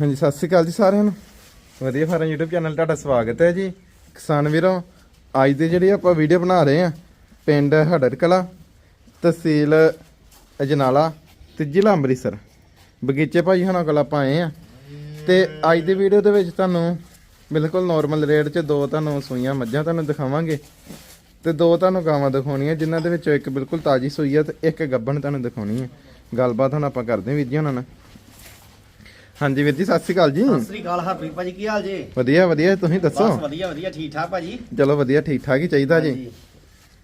ਹਾਂਜੀ ਸਤਿ ਸ਼੍ਰੀ ਅਕਾਲ ਜੀ ਸਾਰਿਆਂ ਨੂੰ। ਵਧੀਆ ਫਾਰਮ YouTube ਚੈਨਲ ਤੁਹਾਡਾ ਸਵਾਗਤ ਹੈ ਜੀ। ਕਿਸਾਨ ਵੀਰੋ ਅੱਜ ਦੇ ਜਿਹੜੀ ਆਪਾਂ ਵੀਡੀਓ ਬਣਾ ਰਹੇ ਆ ਪਿੰਡ ਹੜਰ ਕਲਾ ਤਹਿਸੀਲ ਅਜਨਾਲਾ ਤੇ ਜ਼ਿਲ੍ਹਾ ਅੰਮ੍ਰਿਤਸਰ। ਬਗੀਚੇ ਭਾਈ ਹੁਣਾਂ ਕੋਲ ਆਪਾਂ ਆਏ ਆ ਤੇ ਅੱਜ ਦੀ ਵੀਡੀਓ ਦੇ ਵਿੱਚ ਤੁਹਾਨੂੰ ਬਿਲਕੁਲ ਨਾਰਮਲ ਰੇਟ 'ਚ ਦੋ ਤੁਹਾਨੂੰ ਸੂਈਆਂ ਮੱਝਾਂ ਤੁਹਾਨੂੰ ਦਿਖਾਵਾਂਗੇ ਤੇ ਦੋ ਤੁਹਾਨੂੰ ਗਾਵਾਂ ਦਿਖਾਉਣੀਆਂ ਜਿਨ੍ਹਾਂ ਦੇ ਵਿੱਚੋਂ ਇੱਕ ਬਿਲਕੁਲ ਤਾਜੀ ਸੂਈ ਆ ਤੇ ਇੱਕ ਗੱਭਣ ਤੁਹਾਨੂੰ ਦਿਖਾਉਣੀ ਹੈ। ਗੱਲਬਾਤ ਹੁਣ ਆਪਾਂ ਕਰਦੇ ਹਾਂ ਵੀਰ ਜੀ ਉਹਨਾਂ ਨਾਲ। ਹਾਂਜੀ ਵੀਰ ਜੀ ਸਤਿ ਸ਼੍ਰੀ ਅਕਾਲ ਜੀ। ਸਤਿ ਸ੍ਰੀ ਅਕਾਲ ਹਰਪ੍ਰੀਤ ਭਾਜੀ ਕੀ ਹਾਲ ਜੇ? ਵਧੀਆ ਵਧੀਆ ਤੁਸੀਂ ਦੱਸੋ? ਬਸ ਵਧੀਆ ਵਧੀਆ ਠੀਕ ਠਾਕ ਭਾਜੀ। ਚਲੋ ਵਧੀਆ ਠੀਕ ਠਾਕ ਹੀ ਚਾਹੀਦਾ ਜੀ। ਹਾਂਜੀ।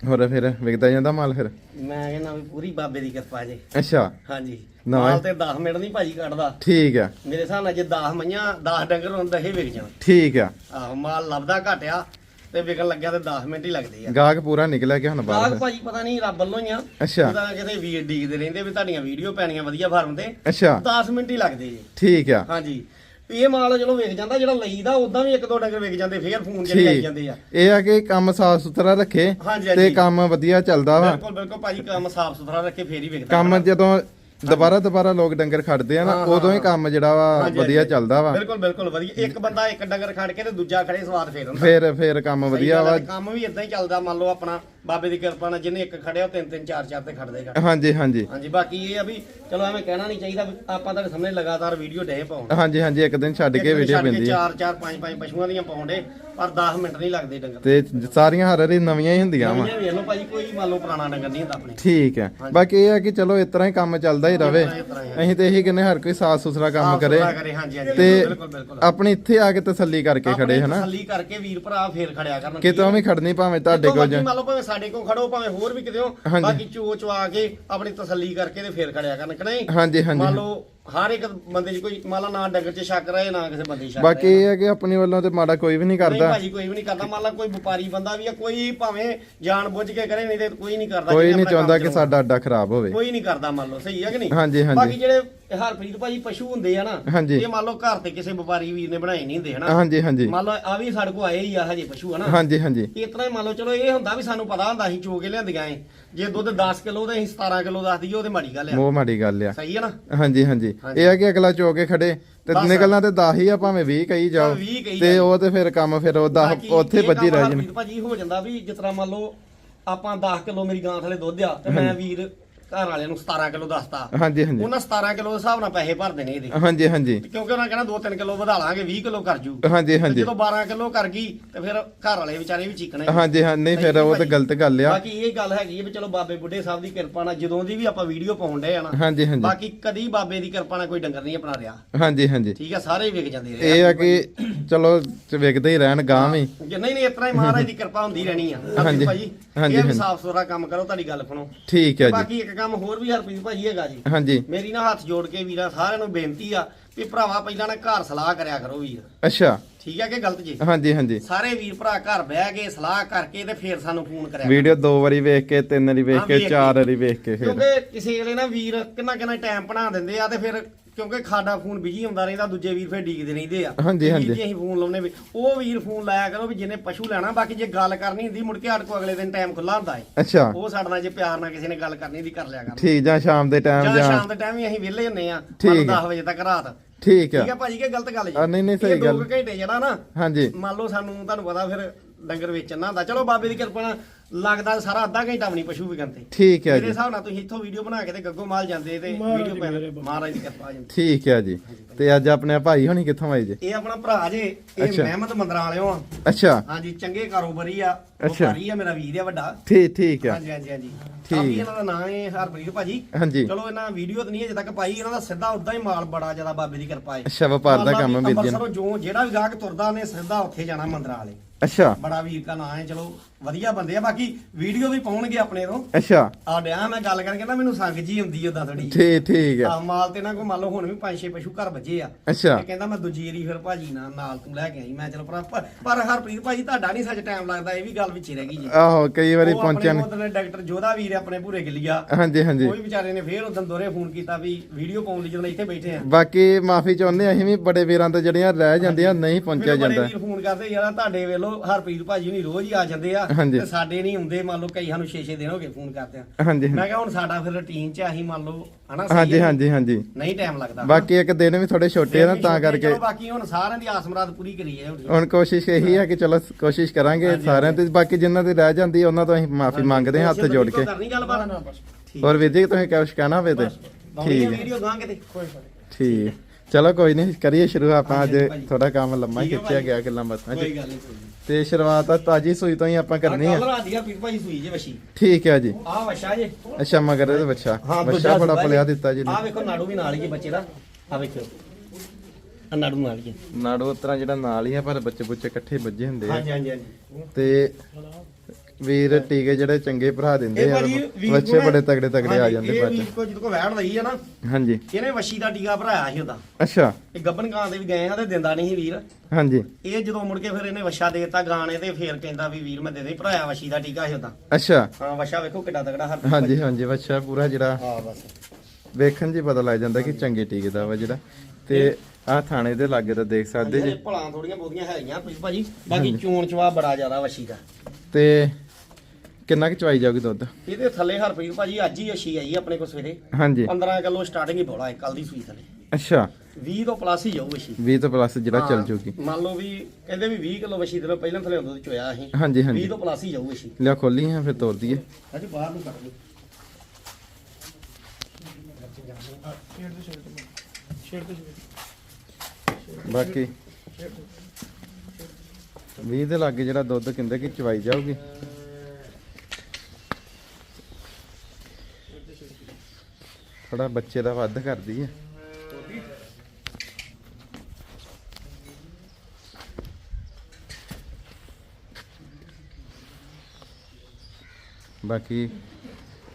ਹੋਰ ਫਿਰ ਵਿਕਦਾ ਜਾਂਦਾ ਮਾਲ ਫਿਰ? ਮੈਂ ਕਹਿੰਦਾ ਵੀ ਪੂਰੀ ਬਾਬੇ ਦੀ ਕਿਰਪਾ ਜੇ। ਅੱਛਾ। ਹਾਂਜੀ। ਨਾ ਮਾਲ ਹੈ। ਤੇ 10 ਮਿੰਟ ਨਹੀਂ ਭਾਜੀ ਕੱਢਦਾ। ਠੀਕ ਆ। ਮੇਰੇ ਹਿਸਾਬ ਨਾਲ ਜੇ 10 ਮਈਆਂ 10 ਡੰਗਰ ਹੁੰਦਾ ਇਹ ਵਿਕ ਜਾਣ। ਠੀਕ ਆ। ਆਹੋ ਮਾਲ ਲੱਭਦਾ ਘਟਿਆ। ਤੇ ਵਿਕਣ ਲੱਗਿਆ ਤੇ 10 ਮਿੰਟ ਹੀ ਲੱਗਦੇ ਆ। ਗਾਹਕ ਪੂਰਾ ਨਿਕਲਿਆ ਕਿ ਹੁਣ ਬਾਹਰ ਭਾਜੀ ਪਤਾ ਨਹੀਂ ਰੱਬ ਵੱਲੋਂ ਹੀ ਆ। ਅੱਛਾ। ਉਹਦਾ ਕਿਤੇ ਵੀਰ ਡੀਕਦੇ ਰਹਿੰਦੇ ਵੀ ਤੁਹਾਡੀਆਂ ਵੀਡੀਓ ਪੈਣੀਆਂ ਵਧੀਆ ਫਾਰਮ ਤੇ। ਅੱਛਾ। 10 ਮਿੰਟ ਹੀ ਲੱਗਦੇ ਜੀ। ਠੀਕ ਆ। ਹਾਂਜੀ। ਵੀ ਇਹ ਮਾਲ ਚਲੋ ਵਿਕ ਜਾਂਦਾ ਜਿਹੜਾ ਲਈਦਾ ਉਦਾਂ ਵੀ ਇੱਕ ਦੋ ਡੰਗਰ ਵਿਕ ਜਾਂਦੇ ਫੇਰ ਫੋਨ ਜਿਹੜੇ ਆਈ ਠੀਕ ਜਾਂਦੇ ਆ। ਇਹ ਆ ਕਿ ਕੰਮ ਸਾਫ਼ ਸੁਥਰਾ ਰੱਖੇ ਹਾਂਜੀ, ਤੇ। ਕੰਮ ਵਧੀਆ ਚੱਲਦਾ ਵਾ। ਬਿਲਕੁਲ ਬਿਲਕੁਲ ਭਾਜੀ ਕੰਮ ਸਾਫ਼ ਸੁਥਰਾ ਰੱਖੇ ਫੇਰ ਹੀ ਵਿਕਦਾ। ਕੰਮ ਜਦੋਂ ਦੁਬਾਰਾ ਦੁਬਾਰਾ ਲੋਕ ਡੰਗਰ ਖੜਦੇ ਆ ਨਾ ਉਦੋਂ ਹੀ। ਕੰਮ ਜਿਹੜਾ ਵਾ ਵਧੀਆ। ਚੱਲਦਾ ਵਾ ਬਿਲਕੁਲ ਬਿਲਕੁਲ ਵਧੀਆ ਇੱਕ ਬੰਦਾ ਇੱਕ ਡੰਗਰ ਖੜ ਕੇ ਤੇ ਦੂਜਾ ਖੜੇ ਸਵਾਦ ਫੇਰ ਹੁੰਦਾ ਫਿਰ ਫਿਰ ਕੰਮ ਵਧੀਆ ਵਾ ਕੰਮ ਵੀ ਇਦਾਂ ਹੀ ਚੱਲਦਾ ਮੰਨ ਲਓ ਆਪਣਾ ਬਾਬੇ ਦੀ ਕਿਰਪਾ ਨਾਲ ਜਿਹਨੇ ਇੱਕ ਖੜਿਆ ਉਹ ਤਿੰਨ ਤਿੰਨ ਚਾਰ ਚਾਰ ਤੇ ਖੜਦੇ ਖੜ ਹਾਂਜੀ ਹਾਂਜੀ। ਹਾਂਜੀ ਬਾਕੀ ਇਹ ਆ ਵੀ ਚਲੋ ਐਵੇਂ ਕਹਿਣਾ ਨਹੀਂ ਚਾਹੀਦਾ ਵੀ ਆਪਾਂ ਤੁਹਾਡੇ ਸਾਹਮਣੇ ਲਗਾਤਾਰ ਵੀਡੀਓ ਡੇ ਪਾਉਣ। ਹਾਂਜੀ ਹਾਂਜੀ ਇੱਕ ਦਿਨ ਛੱਡ ਕੇ ਵੀਡੀਓ ਪੈਂਦੀ ਆ। ਚਾਰ ਚਾਰ ਪੰਜ ਪੰਜ ਪਸ਼ੂਆਂ ਦੀਆਂ ਪਾਉਂਦੇ ਪਰ 10 ਮਿੰਟ ਨਹੀਂ ਲੱਗਦੇ ਡੰਗਰ। ਤੇ ਸਾਰੀਆਂ ਹਰ ਹਰੀ ਨਵੀਆਂ ਹੀ ਹੁੰਦੀਆਂ ਵਾ। ਨਵੀਆਂ ਵੇਖ ਲਓ ਭਾਜੀ ਕੋਈ ਮੰਨ ਲਓ ਪੁਰਾਣਾ ਡੰਗਰ ਨਹੀਂ ਹੁੰਦਾ ਆਪਣੇ। ਠੀਕ ਹੈ। ਬਾਕੀ ਇਹ ਆ ਕਿ ਚਲੋ ਇਸ ਤਰ੍ਹਾਂ ਹੀ ਕੰਮ ਚੱਲਦਾ ਹੀ ਰਵੇ। ਹੀ ਅਸੀਂ ਤੇ ਇਹੀ ਕਹਿੰਦੇ ਹਰ ਕੋਈ ਸਾਫ਼ ਸੁਥਰਾ ਕੰਮ ਕਰੇ। ਹਾਂਜੀ ਹਾਂਜੀ ਤੇ ਬਿਲਕੁਲ ਬਿਲਕੁਲ। ਆਪਣੇ ਇੱਥੇ ਆ ਕੇ ਤਸੱਲੀ ਕਰਕੇ ਖੜੇ ਹਨਾ? ਤਸੱਲੀ ਕਰਕੇ ਵੀਰ ਭਰਾ ਫੇਰ ਖੜਿਆ ਕਰਨ ਕਿਤੋਂ ਵੀ ਖੜਨੀ ਭਾਵੇਂ ਤੁਹਾਡੇ ਕੋਲ ਜਾਂ ਮੰਨ ਲਓ ਭਾਵੇਂ ਸਾਡੇ ਕੋਲ ਖੜੋ ਭਾਵੇਂ ਹੋਰ ਵੀ ਕਿਤੇ ਹੋ ਹਾਂਜੀ। ਬਾਕੀ ਚੋ ਚਵਾ ਕੇ ਆਪਣੀ ਤਸੱਲੀ ਕਰਕੇ ਤੇ ਫੇਰ ਖੜਿਆ ਕਰਨ ਕਿ ਨਹੀਂ? ਹਾਂਜੀ ਹਾਂਜੀ। ਮੰਨ ਲਓ ਹਰ ਇੱਕ ਬੰਦੇ 'ਚ ਕੋਈ ਮੰਨ ਲਾ ਨਾ ਡੰਗਰ 'ਚ ਸ਼ੱਕ ਰਹੇ ਨਾ ਕਿਸੇ ਬੰਦੇ 'ਚ ਸ਼ੱਕ ਬਾਕੀ ਰਹੇ। ਇਹ ਹੈ ਕਿ ਆਪਣੀ ਵੱਲੋਂ ਤੇ ਮਾੜਾ ਕੋਈ ਵੀ ਨਹੀਂ ਨਹੀਂ ਕਰਦਾ। ਭਾਜੀ ਕੋਈ ਵੀ ਨਹੀਂ ਕਰਦਾ। ਮੰਨ ਲਾ ਕੋਈ ਵਪਾਰੀ ਬੰਦਾ ਵੀ ਆ ਕੋਈ ਭਾਵੇਂ ਜਾਣ ਬੁੱਝ ਕੇ ਕਰੇ ਨਹੀਂ ਤੇ ਕੋਈ ਨਹੀਂ ਕਰਦਾ ਕੋਈ ਨਹੀਂ ਆਪਣਾ ਚਾਹੁੰਦਾ ਕੰਮ ਕਿ ਸਾਡਾ ਅੱਡਾ ਖਰਾਬ ਹੋਵੇ। ਕੋਈ ਨਹੀਂ ਕਰਦਾ ਮੰਨ ਲਓ ਸਹੀ ਹੈ ਕਿ ਨਹੀਂ? ਹਾਂਜੀ ਬਾਕੀ ਹਾਂਜੀ ਜਿਹੜੇ ਹਰਪ੍ਰੀਤ ਭਾਜੀ ਪਸ਼ੂ ਹੁੰਦੇ ਆ ਨਾ ਹਾਂਜੀ। ਇਹ ਮੰਨ ਲਓ ਘਰ ਤੇ ਕਿਸੇ ਵਪਾਰੀ ਵੀਰ ਨੇ ਬਣਾਏ ਨਹੀਂ ਹੁੰਦੇ ਹਨਾ? ਹਾਂਜੀ ਹਾਂਜੀ। ਮੰਨ ਲਓ ਆ ਵੀ ਸਾਡੇ ਕੋਲ ਆਏ ਹੀ ਆ ਹਜੇ ਪਸ਼ੂ ਹਨਾ? ਹਾਂਜੀ ਹਾਂਜੀ। ਇਤਨਾ ਹੀ ਮੰਨ ਲਓ ਚਲੋ ਇਹ ਹੁੰਦਾ ਵੀ ਸਾਨੂੰ ਪਤਾ ਹੁੰਦਾ ਅਸੀਂ ਚੋ ਕੇ ਲਿਆਂਦੀਆਂ ਏ ਜੇ ਦੁੱਧ 10 ਕਿਲੋ ਤੇ ਅਸੀਂ 17 ਕਿਲੋ ਦੱਸ ਦਈਏ ਉਹ ਤੇ ਮਾੜੀ ਗੱਲ ਆ। ਮੋਹ ਮਾੜੀ ਗੱਲ ਆ। ਸਹੀ ਹੈ ਨਾ? ਹਾਂਜੀ ਹਾਂਜੀ। ਇਹ ਆ ਕਿ ਅਗਲਾ ਚੋ ਕੇ ਖੜੇ ਤੇ ਬਸ। ਨਿਕਲਣਾ ਤੇ 10 ਹੀ ਆ ਭਾਵੇਂ 20 ਕਹੀ ਜਾਓ। ਭਾਵੇਂ 20 ਕਹੀ ਤੇ ਜਾਓ। ਉਹ ਤੇ ਫਿਰ ਕੰਮ ਫਿਰ ਉਹ 10 ਬਾਕੀ ਉੱਥੇ ਇਹ ਵੱਜੀ ਕੰਮ ਰਹਿ ਜਾਣ। ਹਰਪ੍ਰੀਤ ਭਾਜੀ ਹੋ ਜਾਂਦਾ ਵੀ ਜਿਸ ਤਰ੍ਹਾਂ ਮੰਨ ਲਓ ਆਪਾਂ 10 ਕਿਲੋ ਮੇਰੀ ਗਾਂ ਥਲੇ ਦੁੱਧ ਆ ਤੇ ਮੈਂ ਵੀਰ ਘਰ ਵਾਲਿਆਂ ਨੂੰ 17 ਕਿਲੋ ਦੱਸਤਾ। ਹਾਂਜੀ ਹਾਂਜੀ। ਉਹਨਾਂ 17 ਕਿਲੋ ਦੇ ਹਿਸਾਬ ਨਾਲ ਪੈਸੇ ਭਰ ਦੇਣੇ ਇਹਦੇ। ਹਾਂਜੀ ਹਾਂਜੀ। ਕਿਉਂਕਿ ਉਹਨਾਂ ਕਹਿਣਾ 2-3 ਕਿਲੋ ਵਧਾ ਲਾਂਗੇ 20 ਕਿਲੋ ਕਰ ਜੂ। ਹਾਂਜੀ ਹਾਂਜੀ। ਜਦੋਂ 12 ਕਿਲੋ ਕਰ ਗਈ ਤੇ ਫਿਰ ਘਰ ਵਾਲੇ ਵਿਚਾਰੇ ਵੀ ਚੀਕਣੇ ਹਾਂਜੀ ਹਾਂ ਨਹੀਂ ਫਿਰ ਉਹ ਤੇ ਗਲਤ ਗੱਲ ਆ। ਬਾਕੀ ਇਹ ਗੱਲ ਹੈਗੀ ਵੀ ਚਲੋ ਬਾਬੇ ਬੁੱਢੇ ਸਾਹਿਬ ਦੀ ਕਿਰਪਾ ਨਾਲ ਜਦੋਂ ਦੀ ਵੀ ਆਪਾਂ ਵੀਡੀਓ ਪਾਉਣ ਡਏ ਆ ਨਾ ਹਾਂਜੀ ਹਾਂਜੀ। ਬਾਕੀ ਕਦੀ ਬਾਬੇ ਦੀ ਕਿਰਪਾ ਨਾਲ ਕੋਈ ਡੰਗਰ ਨਹੀਂ ਆਪਣਾ ਰਿਹਾ। ਹਾਂਜੀ ਹਾਂਜੀ। ਠੀਕ ਆ ਸਾਰੇ ਹੀ ਵਿਕ ਜਾਂਦੇ ਰਹੇ ਇਹ ਆ ਕਿ ਚਲੋ ਵਿਕਦੇ ਹੀ ਰਹਿਣ ਗਾਂ ਵੀ। ਨਹੀਂ ਨਹੀਂ ਇਤਨਾ ਹੀ ਮਹਾਰਾਜ ਦੀ ਕਿਰਪਾ ਹੁੰਦੀ ਰਹਿਣੀ ਆ। ਹਾਂਜੀ। ਹਾਂਜੀ, ਇਹ ਵੀ। ਸਾਫ਼ ਸੁਥਰਾ ਕੰਮ ਕਰੋ ਤੁਹਾਡੀ ਗੱਲ ਸੁਣੋ। ਠੀਕ ਹੈ ਜੀ। ਬਾਕੀ ਇੱਕ ਕੰਮ ਹੋਰ ਵੀ ਹਰਪ੍ਰੀਤ ਭਾਜੀ ਹੈਗਾ ਜੀ। ਹਾਂਜੀ। ਮੇਰੀ ਨਾ ਹੱਥ ਜੋੜ ਕੇ ਵੀਰਾਂ ਸਾਰਿਆਂ ਨੂੰ ਬੇਨਤੀ ਆ ਵੀ ਭਰਾਵਾ ਪਹਿਲਾਂ ਨਾ ਘਰ ਸਲਾਹ ਕਰਿਆ ਕਰੋ ਵੀਰ। ਅੱਛਾ। ਠੀਕ ਆ ਕਿ ਗਲਤ ਜੀ? ਹਾਂਜੀ ਹਾਂਜੀ। ਸਾਰੇ ਵੀਰ ਭਰਾ ਘਰ ਬਹਿ ਕੇ ਸਲਾਹ ਕਰਕੇ ਤੇ ਫੇਰ ਸਾਨੂੰ ਫੋਨ ਕਰਿਆ ਕਰੋ। ਵੀਡੀਓ ਦੋ ਵਾਰੀ ਵੇਖ ਕੇ ਤਿੰਨ ਵਾਰੀ ਵੇਖ ਹਾਂ, ਕੇ ਵੇਖ ਚਾਰ ਕੇ। ਵਾਰੀ ਵੇਖ ਕੇ ਫਿਰ। ਕਿਉਂਕਿ ਕਿਸੇ ਵੇਲੇ ਨਾ ਵੀਰ ਕਿੰਨਾ ਕਿੰਨਾ ਟਾਈਮ ਬਣਾ ਦਿੰਦੇ ਆ ਤੇ ਫਿਰ ਕਿਉਂਕਿ ਖਾਡਾ ਫੋਨ ਬਿਜ਼ੀ ਹੁੰਦਾ ਰਹਿੰਦਾ ਦੂਜੇ ਵੀਰ ਫਿਰ ਡੀਕਦੇ ਰਹਿੰਦੇ ਆ। ਹਾਂਜੀ, ਹਾਂਜੀ। ਜੀ ਅਸੀਂ ਫੋਨ ਲਾਉਨੇ ਵੀ ਉਹ ਵੀਰ ਫੋਨ ਲਾਇਆ ਕਰੋ ਵੀ ਜਿਹਨੇ ਪਸ਼ੂ ਲੈਣਾ ਬਾਕੀ ਜੇ ਗੱਲ ਕਰਨੀ ਹੁੰਦੀ ਮੁੜ ਕੇ ਸਾਡੇ ਕੋਲ ਅਗਲੇ ਦਿਨ ਟਾਈਮ ਖੁੱਲਾ ਹੁੰਦਾ ਹੈ ਅੱਛਾ। ਉਹ ਸਾਡੇ ਨਾਲ ਜੇ ਪਿਆਰ ਨਾਲ ਕਿਸੇ ਨੇ ਗੱਲ ਕਰਨੀ ਦੀ ਕਰ ਲਿਆ ਕਰਨੀ। ਠੀਕ ਜਾਂ ਸ਼ਾਮ ਦੇ ਟਾਈਮ ਜਾਂ ਜਾਂ ਸ਼ਾਮ ਦੇ ਟਾਈਮ ਵੀ ਅਸੀਂ ਵਿਹਲੇ ਹੁੰਨੇ ਆ ਠੀਕ ਹੈ। 10 ਵਜੇ ਤੱਕ ਰਾਤ। ਠੀਕ ਆ। ਠੀਕ ਆ ਭਾਜੀ ਕਿ ਗਲਤ ਗੱਲ ਜੀ? ਆ, ਨਹੀਂ, ਨਹੀਂ, ਸਹੀ ਇਹ ਦੋ ਗੱਲ। ਕੁ ਘੰਟੇ ਜਿਹੜਾ ਨਾ ਹਾਂਜੀ। ਮੰਨ ਲਓ ਸਾਨੂੰ ਤੁਹਾਨੂੰ ਪਤਾ ਫਿਰ ਡੰਗਰ ਵੇਚਣ ਨਾ ਹੁੰਦਾ। ਚਲੋ ਬਾਬੇ ਦੀ ਕਿਰਪਾ ਨਾਲ ਲੱਗਦਾ ਸਾਰਾ ਅੱਧਾ ਘੰਟਾ ਵੀ ਨਹੀਂ ਪਸ਼ੂ ਵਿਕਣ ਤੇ। ਠੀਕ ਹੈ ਮੇਰੇ ਜੀ। ਹਿਸਾਬ ਨਾਲ ਤੁਸੀਂ ਇੱਥੋਂ ਵੀਡੀਓ ਬਣਾ ਕੇ ਤੇ ਗੱਗੋ ਮਾਲ ਜਾਂਦੇ ਤੇ ਵੀਡੀਓ ਪੈ ਮਹਾਰਾਜ ਦੀ ਕਿਰਪਾ ਜੀ ਠੀਕ ਹੈ ਜੀ। ਤੇ ਅੱਜ ਆਪਣੇ ਭਾਈ ਹੋਣੀ ਕਿੱਥੋਂ ਆਏ ਜੀ? ਇਹ ਆਪਣਾ ਭਰਾ ਜੇ ਇਹ ਅੱਛਾ। ਮਹਿਮਦ ਮੰਦਰਾਂ ਵਾਲਿਓ ਆ। ਅੱਛਾ। ਹਾਂਜੀ ਚੰਗੇ ਕਾਰੋਬਾਰੀ ਆ। ਅੱਛਾ। ਵਪਾਰੀ ਆ ਮੇਰਾ ਵੀਰ ਆ ਵੱਡਾ। ਠੀਕ ਠੀਕ ਆ। ਹਾਂਜੀ ਹਾਂਜੀ ਹਾਂਜੀ। ਠੀਕ। ਇਹਨਾਂ ਦਾ ਨਾਂ ਹੈ ਹਰਪ੍ਰੀਤ ਭਾਜੀ। ਹਾਂਜੀ। ਚਲੋ ਇਹਨਾਂ ਵੀਡੀਓ ਤਾਂ ਨਹੀਂ ਅਜੇ ਤੱਕ ਪਾਈ ਇਹਨਾਂ ਦਾ ਸਿੱਧਾ ਉਦਾਂ ਹੀ ਮਾਲ ਬੜਾ ਜ਼ਿਆਦਾ ਬਾਬੇ ਦੀ ਕਿਰਪਾ ਹੈ ਅੱਛਾ ਵਪਾਰ ਦਾ ਕੰਮ ਵੀਰ ਜੀ ਨੂੰ। ਅੰਮ੍ਰਿਤਸਰੋਂ ਜੋ ਜਿਹੜਾ ਵੀ ਗਾਹਕ ਤੁਰਦਾ ਉਹਨੇ ਸਿੱਧਾ ਉੱਥੇ ਜਾਣਾ ਮੰਦਰਾਂ ਵਾਲੇ। ਅੱਛਾ। ਬੜਾ ਵੀਰ ਦਾ ਨਾਂ ਹੈ ਚਲੋ। ਵਧੀਆ ਬੰਦੇ ਆ ਬਾਕੀ ਵੀਡੀਓ ਵੀ ਪਾਉਣਗੇ ਆਪਣੇ ਤੋਂ। ਅੱਛਾ। ਆ ਡਿਆ ਮੈਂ ਗੱਲ ਕਰਕੇ ਨਾ ਮੈਨੂੰ ਸੰਗ ਜੀ ਹੁੰਦੀ ਉਦਾਂ ਥੋੜੀ ਠੀਕ ਠੀਕ ਆ। ਆ ਮਾਲ ਤੇ ਨਾ ਕੋ ਮੰਨ ਲਓ ਹੁਣ ਵੀ ਪੰਜ ਛੇ ਪਸ਼ੂ ਘਰ ਵੱਜੇ ਆ। ਅੱਛਾ। ਤੇ ਕਹਿੰਦਾ ਮੈਂ ਦੂਜੀ ਏਰੀ ਫਿਰ ਭਾਜੀ ਨਾਲ ਨਾਲ ਤੂੰ ਲੈ ਕੇ ਆਈ। ਮੈਂ ਚਲੋ ਪਰ ਪਰ- ਪਰ ਹਰਪ੍ਰੀਤ ਭਾਜੀ ਤੁਹਾਡਾ ਨਹੀਂ ਸੱਚ ਟਾਈਮ ਲੱਗਦਾ ਇਹ ਵੀ ਗੱਲ ਵਿੱਚ ਹੀ ਰਹਿ ਗਈ ਜੀ। ਆਹੋ ਕਈ ਵਾਰੀ ਉਹ ਆਪਣੇ ਪਹੁੰਚਣ ਉਹਦੇ ਡਾਕਟਰ ਜੋਧਾ ਵੀਰ ਆਪਣੇ ਪੂਰੇ ਗਿੱਲੀਆ ਹਾਂਜੀ ਹਾਂਜੀ। ਕੋਈ ਵਿਚਾਰੇ ਨੇ ਫੇਰ ਉਦੋਂ ਦੋਰੇ ਫੋਨ ਕੀਤਾ ਵੀ ਵੀਡੀਓ ਪਾਉਣ ਲਈ ਜਦੋਂ ਇੱਥੇ ਬੈਠੇ ਆ। ਬਾਕੀ ਮਾਫੀ ਚਾਹੁੰਦੇ ਹਾਂ, ਅਸੀਂ ਵੀ ਬੜੇ ਵੀਰਾਂ ਤੋਂ ਜਿਹੜੀਆਂ ਰਹਿ ਜਾਂਦੀਆਂ ਨਹੀਂ ਪਹੁੰਚਿਆ ਮੈਨੂੰ ਬੜੇ ਜਾਂਦਾ। ਵੀਰ ਫੋਨ ਕਰਦੇ ਯਾਰ ਤੁਹਾਡੇ ਵੇਲੋ ਹਰਪ੍ਰੀਤ ਭਾਜੀ ਨਹੀਂ ਰੋਜ਼ ਹੀ ਆ ਜਾਂਦੇ ਆ। ਹਾਂਜੀ। ਤੇ ਸਾਡੇ ਨਹੀਂ ਹੁੰਦੇ ਮੰਨ ਲਓ ਕਈ ਸਾਨੂੰ 6-6 ਦਿਨ ਹੋ ਗਏ ਫੋਨ ਕਰਦੇ ਆ। ਹਾਂਜੀ ਮੈਂ ਕਿਹਾ ਹੁਣ ਸਾਡਾ ਫਿਰ ਰੁਟੀਨ ਚ ਅਸੀਂ ਮੰਨ ਲਓ ਹਨਾ ਸਹੀ ਹਾਂਜੀ ਹੈ। ਹਾਂਜੀ ਹਾਂਜੀ। ਨਹੀਂ ਟਾਈਮ ਲੱਗਦਾ ਬਾਕੀ ਇੱਕ ਦਿਨ ਵੀ ਥੋੜੇ ਛੋਟੇ ਆ ਨਾ ਤਾਂ ਕਰਕੇ। ਚਲੋ ਬਾਕੀ ਹੁਣ ਸਾਰਿਆਂ ਦੀ ਆਸ ਮੁਰਾਦ ਪੂਰੀ ਕਰੀਏ ਹੁਣ ਹੁਣ ਕੋਸ਼ਿਸ਼ ਇਹੀ ਹੈ ਕਿ ਚਲੋ ਕੋਸ਼ਿਸ਼ ਕਰਾਂਗੇ ਸਾਰਿਆਂ ਤੇ। ਬਾਕੀ ਜਿਨ੍ਹਾਂ ਦੀ ਰਹਿ ਜਾਂਦੀ ਹੈ ਉਹਨਾਂ ਤੋਂ ਅਸੀਂ ਮਾਫੀ ਮੰਗਦੇ ਹਾਂ ਹੱਥ ਜੋੜ ਕੇ। ਕਰਨੀ ਠੀਕ। ਹੋਰ ਵੀਰ ਜੀ ਤੁਸੀਂ ਕੁਛ ਕਹਿਣਾ ਹੋਵੇ ਤੇ? ਠੀਕ ਹੈ। ਵੀਡੀਓ ਗਾਂ ਕਿਤੇ ਠੀਕ। ਹੈ। ਚਲੋ ਕੋਈ ਨਹੀਂ ਕਰੀਏ ਸ਼ੁਰੂ ਆਪਾਂ ਅੱਜ। ਥੋੜਾ ਕੰਮ ਲੰਮਾ ਹੈ ਖਿੱਚਿਆ। ਗਿਆ ਗੱਲਾਂ ਬਾਤਾਂ ਕੋਈ ਚ ਗੱਲ ਨਹੀਂ ਤੇ ਸ਼ੁਰੂਆਤ ਆ ਤਾਜੀ ਸੂਈ ਤੋਂ ਹੀ ਆਪਾਂ ਕਰਨੀ ਕੱਲ ਹੈ ਰਾਤ ਦੀ ਹਰਪ੍ਰੀਤ ਭਾਈ ਸੂਈ ਜੇ ਵਸ਼ੀ ਠੀਕ ਹੈ ਜੀ। ਆਹ ਵਸ਼ਾ ਜੇ। ਅੱਛਾ ਮਗਰ ਇਹਦੇ ਬੱਚਾ ਬੱਚਾ ਦੂਜਾ ਬੜਾ ਪਲਿਆ। ਦਿੱਤਾ ਜੀ ਆਹ ਵੇਖੋ ਨਾੜੂ ਵੀ ਨਾਲ ਹੀ ਬੱਚੇ ਦਾ। ਆਹ ਵੇਖੋ ਨਾੜੂ ਨਾਲ ਹੀ ਹੈ। ਨਾੜੂ ਉਤਰਾ ਜਿਹੜਾ ਨਾਲ ਹੀ ਆ ਪਰ ਬੱਚੇ ਬੁੱਚੇ ਇਕੱਠੇ ਵੱਜੇ ਹੁੰਦੇ ਆ। ਹਾਂਜੀ ਹਾਂਜੀ ਹਾਂਜੀ। ਤੇ ਵੀਰ ਟੀਕੇ ਜਿਹੜੇ ਚੰਗੇ ਭਰਾ ਦਿੰਦੇ ਇਹ ਆ ਬੱਚੇ ਬੜੇ ਤਗੜੇ ਤਗੜੇ ਆ ਜਾਂਦੇ ਇਹ ਬਾਅਦ ਵੀਰ ਚ ਕੋ ਜਦੋਂ ਕੋ ਵੈਣ ਲਈ ਹੈ ਨਾ ਹਾਂਜੀ। ਇਹਨੇ ਵਸ਼ੀ ਦਾ ਟੀਕਾ ਭਰਾਇਆ ਸੀ ਉਹਦਾ। ਅੱਛਾ। ਇਹ ਗੱਬਨ ਗਾਂ ਦੇ ਵੀ ਗਏ ਆ ਤੇ ਦਿੰਦਾ ਨਹੀਂ ਸੀ ਵੀਰ। ਹਾਂਜੀ। ਇਹ ਜਦੋਂ ਮੁੜ ਕੇ ਫਿਰ ਇਹਨੇ ਵਸ਼ਾ ਦੇ ਦਿੱਤਾ ਗਾਣੇ ਤੇ ਫਿਰ ਕਹਿੰਦਾ ਵੀ ਵੀਰ ਮੈਂ ਦੇ ਦੇ ਭਰਾਇਆ ਵਸ਼ੀ ਦਾ ਟੀਕਾ ਸੀ ਉਹਦਾ। ਅੱਛਾ। ਹਾਂ ਵਸ਼ਾ ਵੇਖੋ ਕਿੱਡਾ ਤਗੜਾ ਹਰ ਹਾਂਜੀ ਹਾਂਜੀ ਬੱਚਾ ਪੂਰਾ ਜਿਹੜਾ ਹਾਂ ਬਸ। ਵੇਖਣ ਹੀ ਪਤਾ ਲੱਗ ਜਾਂਦਾ ਕਿ ਚੰਗੇ ਟੀਕੇ ਦਾ ਵਾ ਜਿਹੜਾ। ਤੇ ਆਹ ਥਾਣੇ ਦੇ ਲਾਗੇ ਤਾਂ ਦੇਖ ਸਕਦੇ ਜੀ। ਭਲਾਂ ਥੋੜੀਆਂ ਬਹੁਤੀਆਂ ਹੈਗੀਆਂ ਭਾਜੀ। ਬਾਕੀ ਚੋਣ ਚਵਾ ਬੜਾ ਜ਼ਿਆਦਾ ਵਸ਼ੀ ਦਾ। ਤੇ ਕਿੰਨਾ ਕੁ ਚਵਾਈ ਜਾਊਗੀ ਦੁੱਧ? ਇਹਦੇ ਥੱਲੇ ਹਰਪ੍ਰੀਤ ਭਾਜੀ ਅੱਜ ਹੀ ਅਸ਼ੀ ਆਈ ਆਪਣੇ ਕੋਲ ਸਵੇਰੇ। ਹਾਂਜੀ। 15 ਕਿਲੋ ਸਟਾਰਟਿੰਗ ਹੀ ਬੋਲਾ ਹੈ ਕੱਲ ਦੀ ਸੂਈ ਥੱਲੇ। ਅੱਛਾ। 20 ਤੋਂ ਪਲੱਸ ਹੀ ਜਾਊ ਅਸ਼ੀ 20 ਤੋਂ ਪਲੱਸ ਜਿਹੜਾ ਚੱਲ ਜੂਗੀ ਮੰਨ ਲਓ ਵੀ ਕਹਿੰਦੇ ਵੀ 20 ਕਿਲੋ ਵਸ਼ੀ ਦੇ ਪਹਿਲਾਂ ਥੱਲੇ ਦੁੱਧ ਚੋਇਆ ਅਸੀਂ। ਹਾਂਜੀ 20 ਹਾਂਜੀ ਤੋਂ ਪਲੱਸ ਹੀ ਜਾਊ ਅਸ਼ੀ ਲਿਆ ਖੋਲੀ ਆ ਫਿਰ ਤੋੜ ਦਈਏ। ਹਾਂਜੀ ਬਾਹਰ ਨੂੰ ਕੱਢ ਲਈ ਬਾਕੀ 20 ਦੇ ਲਾਗੇ ਜਿਹੜਾ ਦੁੱਧ ਕਹਿੰਦੇ ਕਿ ਚਵਾਈ ਜਾਊਗੀ। ਥੋੜਾ ਬੱਚੇ ਦਾ ਵੱਧ ਕਰਦੀ ਹੈ ਬਾਕੀ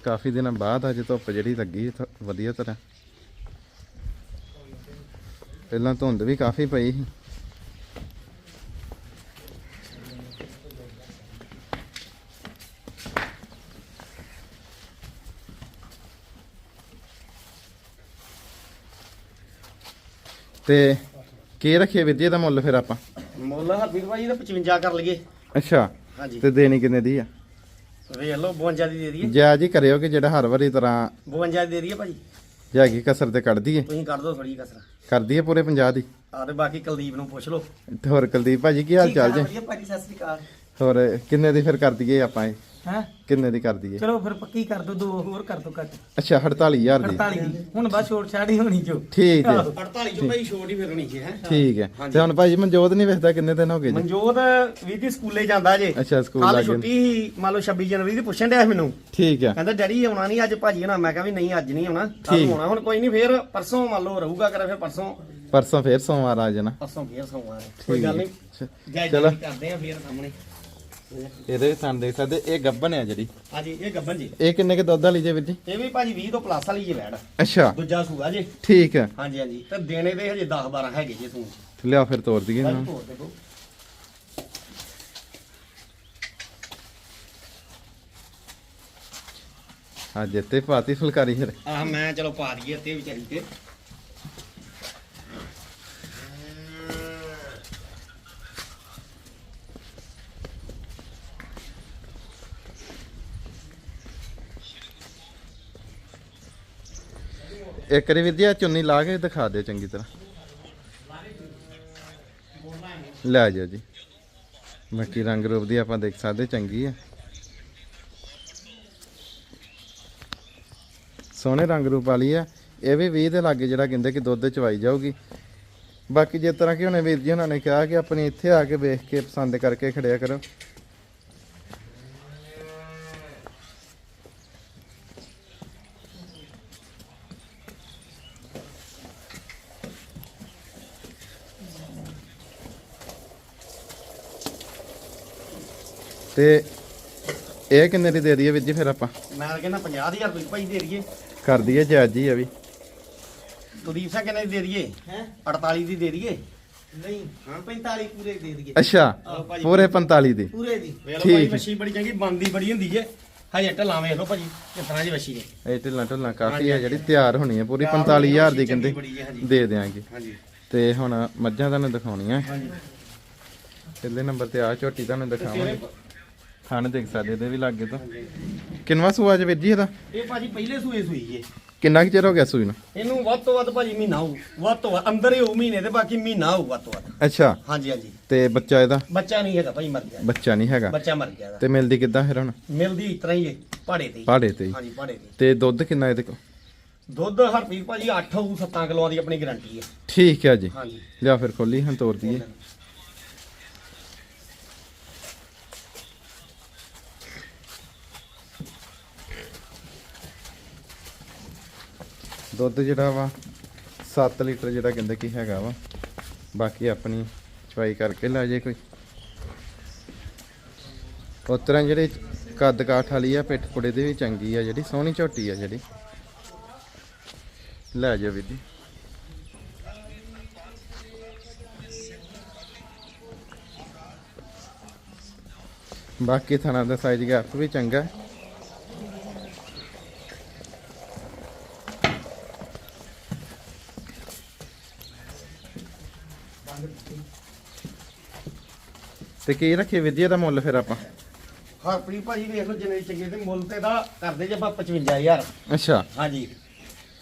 ਕਾਫੀ ਦਿਨਾਂ ਬਾਅਦ ਅੱਜ ਧੁੱਪ ਜਿਹੜੀ ਲੱਗੀ ਵਧੀਆ ਤਰ੍ਹਾਂ। ਪਹਿਲਾਂ ਧੁੰਦ ਵੀ ਕਾਫੀ ਪਈ ਸੀ। ਤੇ ਕੀ ਰੱਖੀਏ ਵੀਰ ਜੀ ਇਹਦਾ ਮੁੱਲ ਫਿਰ ਆਪਾਂ? ਮੁੱਲ ਹਰਪ੍ਰੀਤ ਭਾਜੀ ਦਾ 55 ਕਰ ਲਈਏ। ਅੱਛਾ ਹਾਂਜੀ। ਤੇ ਦੇਣੀ ਕਿੰਨੇ ਦੀ ਆ? ਵੇਖ ਲਓ 52 ਦੀ ਦੇ ਦਈਏ। ਜਾਇਜ਼ ਹੀ ਕਰਿਓ ਕਿ ਜਿਹੜਾ ਹਰ ਵਾਰੀ ਤਰ੍ਹਾਂ 52 ਦੀ ਦੇ ਦਈਏ ਭਾਜੀ। ਜਾਗੀ ਕਸਰ ਤੇ ਕੱਢ ਦਈਏ। ਤੁਸੀਂ ਕਰ ਦਿਓ ਥੋੜੀ ਕਸਰ। ਕਰ ਦਈਏ ਪੂਰੇ 50 ਦੀ। ਆ ਤੇ ਬਾਕੀ ਕੁਲਦੀਪ ਨੂੰ ਪੁੱਛ ਲਓ। ਤੇ ਹੋਰ ਕੁਲਦੀਪ ਭਾਜੀ ਕੀ ਹਾਲ ਚਾਲ ਜੇ? ਵਧੀਆ ਭਾਜੀ ਸਤਿ ਸ੍ਰੀ ਅਕਾਲ। ਹੋਰ ਕਿੰਨੇ ਦੀ ਫਿਰ ਕਰ ਦਈਏ ਆਪਾਂ ਇਹ? ਹੈ? ਕਿੰਨੇ ਦੀ ਕਰ ਦਈਏ ਚਲੋ ਫਿਰ ਪੱਕੀ ਕਰ ਦੋ ਦੋ ਹੋਰ ਕਰ ਦੋ ਘੱਟ। ਅੱਛਾ 48000 ਦੀ। 48 ਦੀ ਹੁਣ ਬਸ ਛੋਟ ਛਾੜੀ ਹੋਣੀ ਜੋ। ਠੀਕ ਹੈ 48 ਜੋ ਭਾਈ ਛੋੜ ਹੀ ਫਿਰਨੀ ਸੀ ਹੈ? ਠੀਕ ਹੈ ਤੇ ਹੁਣ ਭਾਜੀ ਮਨਜੋਤ ਨਹੀਂ ਵੇਖਦਾ ਕਿੰਨੇ ਦਿਨ ਹੋ ਗਏ ਜੀ? ਮਨਜੋਤ ਵੀਰ ਦੀ ਸਕੂਲੇ ਜਾਂਦਾ ਜੇ। ਅੱਛਾ ਸਕੂਲ ਕੱਲ ਲੱਗ ਗਏ ਛੁੱਟੀ ਸੀ ਮੰਨ ਲਓ 26 ਜਨਵਰੀ ਦੀ ਪੁੱਛਣ ਡਿਆ ਮੈਨੂੰ। ਠੀਕ ਹੈ ਕਹਿੰਦਾ ਡੈਡੀ ਆਉਣਾ ਨਹੀਂ ਅੱਜ ਭਾਜੀ ਹੋਣਾ। ਮੈਂ ਕਿਹਾ ਵੀ ਨਹੀਂ ਅੱਜ ਨਹੀਂ ਆਉਣਾ। ਕੱਲ। ਆਉਣਾ। ਹੁਣ ਕੋਈ ਨਹੀਂ ਫੇਰ ਪਰਸੋਂ ਮੰਨ ਲਓ ਰਹੂਗਾ ਕਰੇ ਫਿਰ ਪਰਸੋਂ। ਪਰਸੋਂ ਫੇਰ ਸੋਮਵਾਰ ਆ ਜਾਣਾ। ਪਰਸੋਂ ਫੇਰ ਸੋਮਵਾਰ। ਕੋਈ ਗੱਲ ਨਹੀਂ। ਜੈ ਚਲੋ। ਜੈ ਕਰਦੇ ਆ ਫੇਰ ਸਾਹਮਣੇ। ਇਹਦੇ ਸਾਨੂੰ ਦੇਖ ਸਕਦੇ ਇਹ ਗੱਬਨ ਆ ਜਿਹੜੀ। ਹਾਂਜੀ ਇਹ ਗੱਬਨ ਜੀ। ਇਹ ਕਿੰਨੇ ਕੇ ਦੁੱਧ ਵਾਲੀ ਜੇ ਵੀਰ ਜੀ? ਇਹ ਵੀ ਭਾਜੀ 20 ਤੋਂ ਪਲੱਸ ਵਾਲੀ ਜੀ ਵੈੜ ਅੱਛਾ। ਦੂਜਾ ਸੂਆ ਜੇ। ਠੀਕ ਹੈ ਹਾਂਜੀ ਹਾਂਜੀ। ਤੇ ਦੇਣੇ ਦੇ ਹਜੇ 10 12 ਹੈਗੇ ਜੇ ਸੂ ਲਿਆ ਫਿਰ ਤੋੜ ਦਈਏ ਨਾ। ਅੱਜ ਇੱਥੇ ਪਾਤੀ ਫੁਲਕਾਰੀ ਫਿਰ। ਆਹ ਮੈਂ ਚਲੋ ਪਾ ਦਈਏ ਤੇ ਵਿਚਾਰੀ ਤੇ। ਇੱਕ ਵਾਰੀ ਵੀਰ ਚੁੰਨੀ ਲਾ ਕੇ ਦਿਖਾ ਦਿਓ ਚੰਗੀ ਤਰ੍ਹਾਂ। ਲੈ ਜਾਓ ਜੀ। ਬਾਕੀ ਰੰਗ ਰੂਪ ਦੀ ਆਪਾਂ ਦੇਖ ਸਕਦੇ, ਚੰਗੀ ਆ। ਸੋਹਣੇ ਰੰਗ ਰੂਪ ਵਾਲੀ ਆ। ਇਹ ਵੀ 20 ਦੇ ਲਾਗੇ ਜਿਹੜਾ ਕਹਿੰਦੇ ਕਿ ਦੁੱਧ ਚਵਾਈ ਜਾਊਗੀ। ਬਾਕੀ ਜਿਸ ਤਰ੍ਹਾਂ ਕਿ ਉਹਨੇ ਵੀਰ ਜੀ ਉਹਨਾਂ ਨੇ ਕਿਹਾ ਕਿ ਆਪਣੀ ਇੱਥੇ ਆ ਕੇ ਵੇਖ ਕੇ ਪਸੰਦ ਕਰਕੇ ਖੜਿਆ ਕਰੋ। ਤੇ ਇਹ ਕਿੰਨੇ ਦੀ ਦੇ ਦਈਏ ਵੀਰ ਜੀ ਫਿਰ ਆਪਾਂ? ਮੈਂ ਕਹਿੰਦਾ 50000 ਰੁਪਏ ਭਾਈ ਦੇ ਦਈਏ। ਕਰ ਦਈਏ ਜਾਇਜ਼ ਜੀ ਆ ਵੀ। ਕੁਲਦੀਪ ਸਿੰਘ ਕਿੰਨੇ ਦੀ ਦੇ ਦਈਏ? ਹੈ? 48 ਦੀ ਦੇ ਦਈਏ। ਨਹੀਂ ਹਾਂ 45 ਪੂਰੇ ਦੇ ਦਈਏ। ਅੱਛਾ। ਪੂਰੇ 45 ਦੀ। ਪੂਰੇ ਦੀ। ਵੇਖ ਲਓ ਠੀਕ ਭਾਈ ਹੈ। ਮੱਛੀ ਬੜੀ ਚੰਗੀ ਬਣਦੀ ਬੜੀ ਹੁੰਦੀ ਜੇ। ਹਜੇ ਢੱਲਾਂ ਵੇਖ ਲਓ ਭਾਜੀ ਕਿਸ ਤਰ੍ਹਾਂ ਦੀ ਮੱਛੀ ਨੇ ਇਹ ਢਿੱਲਾਂ ਢੁੱਲਾਂ ਕਾਫੀ ਆ ਜਿਹੜੀ ਤਿਆਰ ਹੋਣੀ ਹੈ ਪੂਰੀ 45000 ਦੀ ਕਹਿੰਦੇ। ਹੈ। ਦੇ ਦਿਆਂਗੇ। ਹਾਂਜੀ। ਤੇ ਹੁਣ ਮੱਝਾਂ ਤੁਹਾਨੂੰ ਦਿਖਾਉਣੀਆਂ। ਹਾਂਜੀ। ਪਹਿਲੇ ਨੰਬਰ ਤੇ ਆ ਝੋਟੀ ਤੁਹਾਨੂੰ ਦਿਖਾਵਾਂਗੇ। ਥਣ ਦੇਖ ਸਕਦੇ ਇਹਦੇ ਵੀ ਲੱਗੇ ਤਾਂ। ਕਿੰਨਵਾ ਸੂਆ ਚ ਵੀਰ ਜੀ ਇਹਦਾ? ਇਹ ਭਾਜੀ ਪਹਿਲੇ ਸੂਏ ਸੂਈ ਜੇ। ਕਿੰਨਾ ਕੁ ਚਿਰ ਹੋ ਗਿਆ ਸੂਈ ਨੂੰ? ਇਹਨੂੰ ਵੱਧ ਤੋਂ ਵੱਧ ਭਾਜੀ ਮਹੀਨਾ ਹੋਊ ਵੱਧ ਤੋਂ ਵੱਧ ਅੰਦਰ ਹੀ ਹੋਊ ਮਹੀਨੇ ਤੇ ਬਾਕੀ ਮਹੀਨਾ ਹੋਊ ਵੱਧ ਤੋਂ ਵੱਧ। ਅੱਛਾ। ਹਾਂਜੀ ਹਾਂਜੀ। ਤੇ ਬੱਚਾ ਇਹਦਾ? ਬੱਚਾ ਨਹੀਂ ਹੈਗਾ ਭਾਈ ਮਰ ਗਿਆ। ਬੱਚਾ ਨਹੀਂ ਹੈਗਾ? ਬੱਚਾ ਮਰ ਗਿਆ ਇਹਦਾ। ਤੇ ਮਿਲਦੀ ਕਿੱਦਾਂ ਫਿਰ ਹੁਣ? ਮਿਲਦੀ ਇਸ ਤਰ੍ਹਾਂ ਹੀ ਹੈ ਪਹਾੜੇ ਤੇ ਹੀ। ਪਾੜੇ ਤੇ ਹੀ। ਹਾਂਜੀ ਪਹਾੜੇ ਤੇ ਤੇ ਦੁੱਧ ਕਿੰਨਾ ਇਹਦੇ ਕੋਲ? ਦੁੱਧ ਹਰਪ੍ਰੀਤ ਭਾਜੀ 8 ਹੋਊ 7 ਕਿਲੋਆਂ ਦੀ ਆਪਣੀ ਗਾਰੰਟੀ ਹੈ। ਠੀਕ ਹੈ ਜੀ। ਹਾਂਜੀ। ਲਿਆ ਫਿਰ ਖੋਲੀ ਹਾਂ। ਤੋਰ ਦਈਏ ਦੁੱਧ ਜਿਹੜਾ ਵਾ 7 ਲੀਟਰ ਜਿਹੜਾ ਕਹਿੰਦੇ ਕਿ ਹੈਗਾ ਵਾ। ਬਾਕੀ ਆਪਣੀ ਚਵਾਈ ਕਰਕੇ ਲੈ ਜੇ ਕੋਈ। ਉਸ ਤਰ੍ਹਾਂ ਜਿਹੜੇ ਕੱਦ ਕਾਠ ਵਾਲੀ ਆ, ਪਿੱਠ ਪੁੜੇ ਦੇ ਵੀ ਚੰਗੀ ਆ ਜਿਹੜੀ, ਸੋਹਣੀ ਝੋਟੀ ਆ ਜਿਹੜੀ। ਲੈ ਜਾ ਵੀਰ ਜੀ। ਬਾਕੀ ਥਣਾ ਦਾ ਸਾਈਜ਼ ਗੈਪ ਵੀ ਚੰਗਾ। ਤੇ ਕੀ ਰੱਖੇ ਵਿਦਿਆ ਦਾ ਮੁੱਲ ਫਿਰ ਆਪਾਂ? ਹਰਪ੍ਰੀਤ ਭਾਜੀ ਵੇਖ ਲਓ ਜਿੰਨੇ ਚੰਗੇ ਤੇ ਮੁੱਲ ਤੇ ਦਾ ਕਰਦੇ ਜੇ ਆਪਾਂ 55000 ਅੱਛਾ। ਹਾਂਜੀ।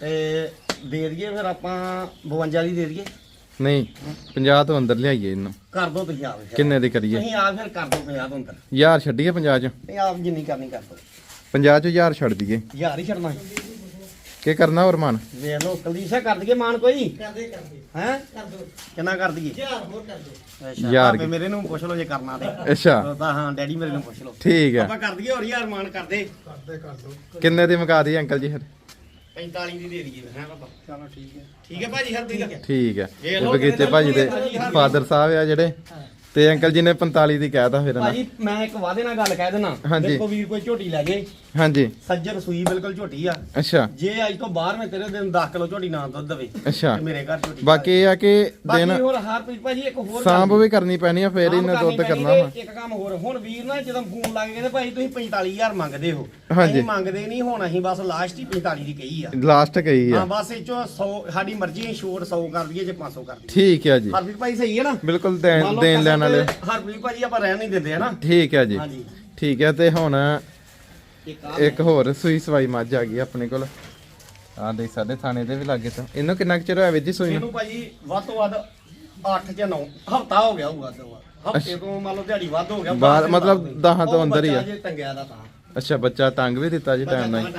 ਤੇ ਦੇ ਦਈਏ ਫਿਰ ਆਪਾਂ 52 ਦੀ ਦੇ ਦਈਏ। ਨਹੀਂ 50 ਤੋਂ ਅੰਦਰ ਲਿਆਈਏ ਇਹਨੂੰ। ਕਰ ਦੋ ਤੁਸੀਂ ਆਪ। ਕਿੰਨੇ ਦੀ ਕਰੀਏ? ਤੁਸੀਂ ਆਪ ਫਿਰ ਕਰ ਦੋ 50 ਤੋਂ ਅੰਦਰ। ਯਾਰ ਛੱਡੀਏ 50 ਚ? ਤੇ ਆਪ ਜਿੰਨੀ ਕਰਨੀ ਕਰ ਦੋ। 50 ਚ ਯਾਰ ਛੱਡ ਦਈਏ। ਹਜ਼ਾਰ ਹੀ ਛੱਡਣਾ ਸੀ। ਕੀ ਕਰਨਾ ਹੋਰ ਮਨ? ਵੇਖ ਲਓ ਕੁਲਦੀਪ ਸਿੰਘ ਕਰ ਦਈਏ ਮਾਨ ਕੋਈ? ਕਰਦੇ ਕਰਦੇ। ਹੈ? ਕਰ ਦੋ। ਕਿੰਨਾ ਕਰ ਦਈਏ? ਯਾਰ ਹੋਰ ਕਰ ਦੋ। ਭਾਵੇਂ ਮੇਰੇ ਨੂੰ ਪੁੱਛ ਲਓ ਜੇ ਕਰਨਾ ਤੇ। ਅੱਛਾ। ਉਹ ਤਾਂ ਹਾਂ ਡੈਡੀ ਮੇਰੇ ਨੂੰ ਪੁੱਛ ਲਓ। ਠੀਕ ਹੈ ਆਪਾਂ ਕਰ ਦਈਏ ਹੋਰ ਹਜ਼ਾਰ ਮਾਨ ਕਰਦੇ ਕਰਦੇ। ਕਰ ਦੋ ਕਿੰਨੇ ਦੀ ਮੁਕਾ ਦਈਏ ਅੰਕਲ ਜੀ ਫਿਰ? 45 ਦੀ ਦੇ ਦਈਏ ਹੈ ਬਾਬਾ ਚਲੋ ਠੀਕ ਹੈ। ਠੀਕ ਹੈ ਭਾਜੀ ਹਰਪ੍ਰੀਤ। ਠੀਕ ਹੈ। ਇਹ ਇਹ ਲਓ ਬਗੀਚੇ ਭਾਜੀ ਦੇ ਦਾ ਫਾਦਰ ਸਾਹਿਬ ਆ ਜਿਹੜੇ। ਤੇ ਅੰਕਲ ਜੀ ਨੇ 45 ਦੀ ਕਹਿਤਾ ਫਿਰ ਨਾ ਭਾਜੀ ਮੈਂ ਇੱਕ ਵਾਅਦੇ ਨਾਲ ਗੱਲ ਕਹਿ ਦੇਣਾ ਹਾਂਜੀ। ਦੇਖੋ ਵੀਰ ਕੋਈ ਝੋਟੀ ਲੈ ਜੇ। ਹਾਂਜੀ। ਸੱਜਰ ਸੂਈ ਬਿਲਕੁਲ ਝੋਟੀ ਆ। ਅੱਛਾ। ਜੇ ਅੱਜ ਤੋਂ ਬਾਹਰ ਮੈਂ ਤੇਰੇ ਦਿਨ 10 ਕਿਲੋ ਝੋਟੀ ਨਾ ਦੁੱਧ ਦੇਵੇ ਅੱਛਾ। ਤੇ ਮੇਰੇ ਘਰ ਝੋਟੀ ਬਾਕੀ ਇਹ ਆ ਕਿ ਬਾਕੀ ਦਿਨ ਹੋਰ ਹਰਪ੍ਰੀਤ ਭਾਜੀ ਇੱਕ ਹੋਰ ਸਾਂਭ ਗੱਲ ਵੀ ਕਰਨੀ ਪੈਣੀ ਆ ਫੇਰ ਇਹਨੇ ਦੁੱਧ ਕਰਨੀ ਕਰਨਾ ਪੈਣੀ ਵਾ। ਤੇ ਇੱਕ ਕੰਮ ਹੋਰ ਹੁਣ ਵੀਰ ਨਾ ਜਦੋਂ ਫੋਨ ਲੱਗ ਗਏ ਤੇ ਭਾਈ ਤੁਸੀਂ 45000 ਮੰਗਦੇ ਹੋ। ਹਾਂਜੀ। ਅਸੀਂ ਮੰਗਦੇ ਨਹੀਂ ਹੁਣ ਅਸੀਂ ਬਸ ਲਾਸਟ ਹੀ 45 ਦੀ ਕਹੀ ਆ। ਲਾਸਟ ਗਈ ਹਾਂ ਆ ਬਸ ਇਹ ਚੋਂ 100 ਸਾਡੀ ਮਰਜ਼ੀ ਹੈ ਛੋਟ 100 ਕਰ ਦਈਏ ਜੇ 500 ਕਰ ਦਈਏ। ਠੀਕ ਹੈ ਜੀ। ਹਰਪ੍ਰੀਤ ਭਾਈ ਸਹੀ ਹੈ ਨਾ? ਬਿਲਕੁਲ ਮੰਨ ਦੇਣ ਲਓ ਦੇਣ ਕਸਰ ਲੈਣ ਤੇ ਹਰਪ੍ਰੀਤ ਭਾਜੀ ਆਪਾਂ ਰਹਿਣ ਨਹੀਂ ਦਿੰਦੇ ਹਨਾ? ਠੀਕ ਹੈ ਜੀ। ਹਾਂਜੀ। ਠੀਕ ਹੈ ਤੇ ਹੁਣ ਇੱਕ ਹੋਰ ਸੂਈ ਸਵਾਈ ਮੱਝ ਆ ਗਈ ਆਪਣੇ ਕੋਲ। ਆ ਦੇ ਸਾਡੇ ਥਾਣੇ ਦੇ ਵੀ ਲੱਗੇ ਤਾਂ। ਇਹਨੂੰ ਕਿੰਨਾ ਕੁ ਚਿਰ ਹੋਇਆ ਵੀਰ ਜੀ ਸੂਈ ਨੂੰ? ਇਹਨੂੰ ਭਾਜੀ ਵੱਧ ਤੋਂ ਵੱਧ 8 ਜਾਂ 9 ਹਫਤਾ ਹੋ ਗਿਆ ਹੋਊਗਾ ਤੋਂ ਹਫ਼ਤੇ ਤੋਂ ਮੰਨ ਲਓ ਦਿਹਾੜੀ ਵੱਧ ਹੋ ਗਿਆ ਬਾਹਰ- ਮਤਲਬ। ਦਸਾਂ ਤੋਂ ਉਹ ਅੰਦਰ ਹੀ ਆ। ਬੱਚਾ ਜੇ ਟੰਗਿਆ ਦਾ ਤਾਂ। ਅੱਛਾ ਬੱਚਾ ਤੰਗ ਵੀ ਦਿੱਤਾ ਜੀ ਟਾਈਮ ਨਾਲ ਹੀ।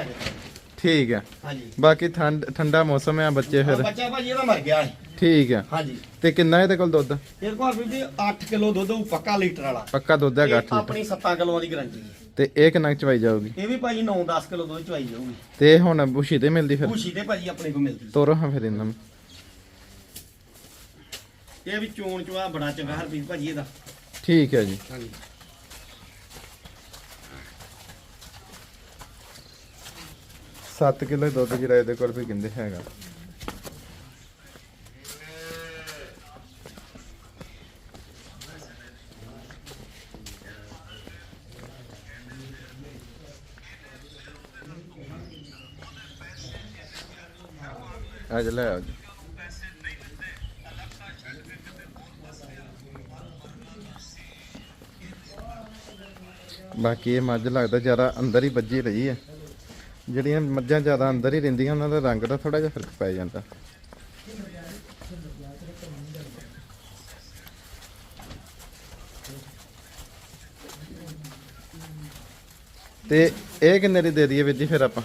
ਠੀਕ ਹੈ। ਹਾਂਜੀ। ਬਾਕੀ ਠੰਡ ਠੰਡਾ ਮੌਸਮ ਹੈ ਬੱਚੇ ਫਿਰ। ਬੱਚਾ ਭਾਜੀ ਇਹਦਾ ਮਰ ਗਿਆ ਠੀਕ ਹੈ। ਹਾਂਜੀ। ਤੇ ਕਿੰਨਾ ਇਹਦੇ ਕੋਲ ਦੁੱਧ? ਇਹਦੇ ਕੋਲ ਵੀ 8 ਕਿਲੋ ਦੁੱਧ ਹੋਊ ਪੱਕਾ ਲੀਟਰ ਵਾਲਾ। ਪੱਕਾ ਦੁੱਧ ਹੈਗਾ ਇਹ ਆਪਣੀ 7 ਕਿਲੋਆਂ ਦੀ ਗਾਰੰਟੀ ਹੈ। ਤੇ ਇਹ ਕਿੰਨਾ ਕੁ ਚਵਾਈ ਜਾਊਗੀ? ਇਹ ਵੀ ਭਾਜੀ 9-10 ਕਿਲੋ ਦੁੱਧ ਚਵਾਈ ਜਾਊਗੀ। ਤੇ ਇਹ ਹੁਣ ਬੁਸ਼ੀ ਤੇ ਮਿਲਦੀ ਫਿਰ? ਖੁਸ਼ੀ ਤੇ ਭਾਜੀ ਆਪਣੇ ਕੋ ਮਿਲਦੀ। ਤੋਰੋ ਹਾਂ ਫਿਰ ਇਹਨਾਂ ਨੂੰ। ਇਹ ਵੀ ਚੋਣ ਚਵਾ ਬੜਾ ਚੰਗਾ ਹਰਪ੍ਰੀਤ ਭਾਜੀ ਇਹਦਾ। ਠੀਕ ਹੈ ਜੀ। ਹਾਂਜੀ। ਸੱਤ ਕਿਲੋ ਦੁੱਧ ਜਿਹੜਾ ਇਹਦੇ ਕੋਲ ਵੀ ਕਹਿੰਦੇ ਹੈਗਾ। ਅੱਜ ਲੈ ਆਓ ਜੀ। ਬਾਕੀ ਇਹ ਮੱਝ ਲੱਗਦਾ ਜ਼ਿਆਦਾ ਅੰਦਰ ਹੀ ਵੱਜੀ ਰਹੀ ਹੈ। ਜਿਹੜੀਆਂ ਮੱਝਾਂ ਜ਼ਿਆਦਾ ਅੰਦਰ ਹੀ ਰਹਿੰਦੀਆਂ ਉਹਨਾਂ ਦਾ ਰੰਗ ਦਾ ਥੋੜਾ ਜਿਹਾ ਫ਼ਰਕ ਪੈ ਜਾਂਦਾ। ਤੇ ਇਹ ਕਿੰਨੇ ਦੀ ਦੇ ਦਈਏ ਵੀਰ ਜੀ ਫਿਰ ਆਪਾਂ?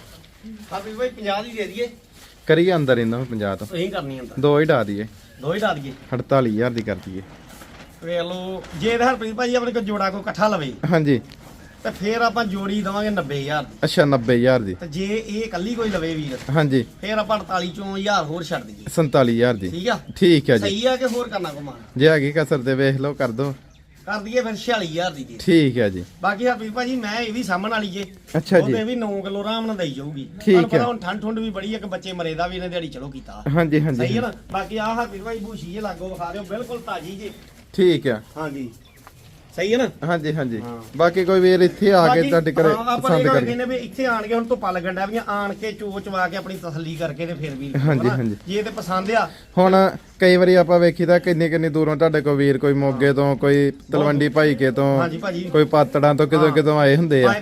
ਹਰਪ੍ਰੀਤ ਭਾਈ 50 ਦੀ ਦੇ ਦਈਏ। ਕਰੀਏ ਅੰਦਰ ਇਹਨਾਂ ਨੂੰ 50 ਤੋਂ। ਅਸੀਂ ਕਰਨੀ ਹੁੰਦਾ ਦੋ ਹੀ ਢਾ ਦਈਏ। ਦੋ ਹੀ ਡਾ ਦਈਏ। 48000 ਦੀ ਕਰ ਦਈਏ। ਵੇਖ ਲਓ ਜੇ ਹਰਪ੍ਰੀਤ ਭਾਜੀ ਆਪਣੇ ਕੋਲ ਜੋੜਾ ਕੋ ਇਕੱਠਾ ਲਵੇ। ਹਾਂਜੀ। ਤੇ ਫੇਰ ਆਪਾਂ ਜੋੜੀ ਦਵਾਂਗੇ 90000 ਦੀ। ਅੱਛਾ 90000 ਦੀ। ਤੇ ਜੇ ਇਹ ਇਕੱਲੀ ਕੋਈ ਲਵੇ ਵੀਰ ਹਾਂਜੀ। ਫੇਰ ਆਪਾਂ 48 ਚੋਂ 1000 ਹੋਰ ਛੱਡ ਦਈਏ। 47000 ਦੀ। ਠੀਕ ਆ? ਠੀਕ ਹੈ ਜੀ। ਸਹੀ ਆ ਕਿ ਹੋਰ ਕਰਨਾ ਕੋ ਮਾਨ ਜੇ ਹੈਗੀ ਕਸਰ ਦੇ ਵੇਖ ਲਓ ਕਰ ਦੋ। ਕਰ ਦਈਏ ਫਿਰ 46000 ਦੀ ਦੇ ਠੀਕ ਹੈ ਜੀ। ਬਾਕੀ ਹਰਪ੍ਰੀਤ ਭਾਜੀ ਮੈਂ ਇਹ ਵੀ ਸਾਹਮਣ ਵਾਲੀ ਜੇ। ਅੱਛਾ ਜੀ। ਉਹਦੇ ਵੀ 9 ਕਿਲੋ ਆਰਾਮ ਨਾਲ ਦੇਈ ਜਾਊਗੀ। ਠੀਕ ਤੁਹਾਨੂੰ ਪਤਾ ਹੈ। ਹੁਣ ਠੰਡ ਠੁੰਡ ਵੀ ਬੜੀ ਹੈ ਕਿ ਬੱਚੇ ਮਰੇ ਦਾ ਵੀ ਇਹਨੇ ਦਿਹਾੜੀ ਚਲੋ ਕੀਤਾ। ਹਾਂਜੀ ਸਹੀ ਹਾਂਜੀ ਹੈ ਨਾ ਬਾਕੀ ਆਹ ਹਰਪ੍ਰੀਤ ਭਾਈ ਬੂਸ਼ੀ ਜੇ ਲਾਗੋ ਵਿਖਾ ਦਿਓ ਬਿਲਕੁਲ ਤਾਜੀ ਜੇ। ਠੀਕ ਹੈ ਹਾਂਜੀ। ਸਹੀ ਹੈ ਨਾ? ਹਾਂਜੀ ਹਾਂਜੀ। ਬਾਕੀ ਕੋਈ ਵੀਰ ਇੱਥੇ ਆ ਕੇ ਤੁਹਾਡੇ ਘਰੇ ਪਸੰਦ ਕਰੇ। ਕਹਿੰਦੇ ਵੀ ਇੱਥੇ ਆਣ ਕੇ ਹੁਣ ਧੁੱਪਾਂ ਲੱਗਣ ਵੀ ਆਣ ਕੇ ਚੋਚ ਵਾ ਕੇ ਆਪਣੀ ਤਸੱਲੀ ਕਰਕੇ ਤੇ ਫਿਰ ਵੀ ਹਾਂਜੀ? ਹਾਂਜੀ। ਜੇ ਤੇ ਪਸੰਦ ਆ। ਹੁਣ ਕਈ ਵਾਰੀ ਆਪਾਂ ਵੇਖੀਦਾ ਕਿੰਨੀ ਕਿੰਨੀ ਦੂਰੋਂ ਤੁਹਾਡੇ ਕੋਲ ਵੀਰ ਕੋਈ ਮੋਗੇ ਤੋਂ ਕੋਈ ਤਲਵੰਡੀ ਭਾਈਕੇ ਤੋਂ ਕੋਈ ਪਾਤੜਾਂ ਤੋਂ ਕਿਦੋਂ ਕਿਦੋਂ ਆਏ ਹੁੰਦੇ ਆ।